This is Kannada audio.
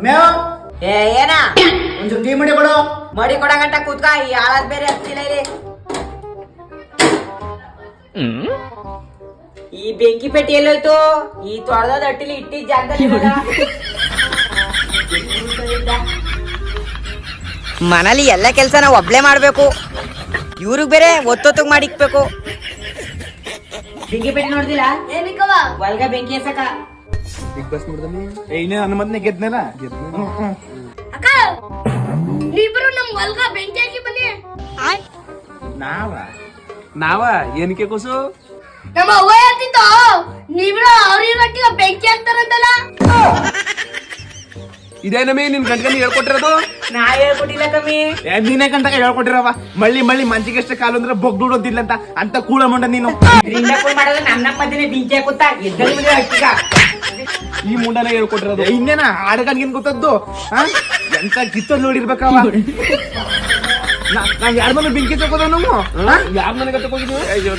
ಅಮ್ಯಾವ ಏ ಏನ? ಒಂಚೂರು ಟೀ ಮಾಡಿ ಕೊಡು. ಮಡಿ ಕೊಡಗಂಟ ಕೂತ್ಕ ಈ ಆಳದ್ ಬೇರೆ ಹತ್ತಿಲ್ಲ ಇಲ್ಲಿ ಈ ಬೆಂಕಿ ಪೆಟ್ಟಿ ಎಲ್ಲೋಯ್ತು? ಈ ತೊಳೆದ ಅಟ್ಟಿಲಿ ಇಟ್ಟಿದ್ ಜಾಗದಲ್ಲಿ ಇರೋದ? ಮನೇಲಿ ಎಲ್ಲ ಕೆಲಸ ನಾವು ಒಬ್ಳೆ ಮಾಡ್ಬೇಕು. ಇವ್ರಿಗೆ ಬೇರೆ ಒತ್ತೊತ್ತಿಗೆ ಮಾಡಿಕ್ಬೇಕು ಬೆಂಕಿ ಪೆಟ್ಟಿ ನೋಡ್ದಿಲ್ಲ? ಒಲ್ಗ ಬೆಂಕಿ ಎಸಕ. ಬಿಗ್ ಬಾಸ್ ನೋಡ್ದನಿ ಏ ಇನ್ನೇ ಹನುಮಂತನೇ ಗೆದ್ನಲ್ಲ? ಅಕ್ಕ ನೀವಿಬ್ರು ನಮ್ ಹೊಲ್ಗ ಬೆಂಕಿ ಹಾಕಿ ಬನ್ನಿ. ನಾವ? ನಾವ? ಏನಕ್ಕೆ ಕೂಸು? ನಮ್ಮ ಅವ್ವ ಹೇಳ್ತಿತ್ತು ನೀವಿಬ್ರು ಅವ್ರಿಗೆ ಬೆಂಕಿ ಹಾಕ್ತಾರಂತಲ್ಲ. ಇದೇನಮೇ ನಿನ್ ಗಂಟೆ ಹೇಳ್ಕೊಟ್ಟಿರೋದು ನಾ ಹೇಳ್ಕೊಟ್ಟಿಲ್ಲ ಕಮ್ಮಿ ಏ, ನೀನೇ ಗಂಟಕ ಹೇಳ್ಕೊಟ್ಟಿರವ ಮಳ್ಳಿ ಮಳ್ಳಿ ಮಂಚಿಗೆಷ್ಟ ಕಾಲು ಅಂದ್ರೆ ಬೊಗ್ದುಡು ಅಂತಿಲ್ಲ ಅಂತ ಅಂತ ಕೂಳ ಮಂಡ ನೀನು ಇದರಿಂದ ಕೂಡ ಮಾಡೋದು ನನ್ನ ಮಧ್ಯೆ ಬೆಂಕಿ ಹಾಕುತ್ತಾ ಎದ್ದಲ್ಲಿ ಮುಂದೆ ಹಚ್ಚಿಕ ಈ ಮುಂಡನ ಹೇಳ್ಕೊಟ್ಟಿರೋದು ಇನ್ನೇನ ಆಡಗನ್ಗೇನ್ ಗೊತ್ತದ್ದು ಹಾ ಎಂತ ಕಿತ್ತದ್ ನೋಡಿರ್ಬೇಕವ ನಾ- ನಾವ್ ಯಾರ ಮನೆ ಬೆಂಕಿ ತಗೋದ ನಾವು ಯಾರ ಮನೆಗೆ ತಗೋಗಿದ್ವಿ ಅಯ್ಯೋ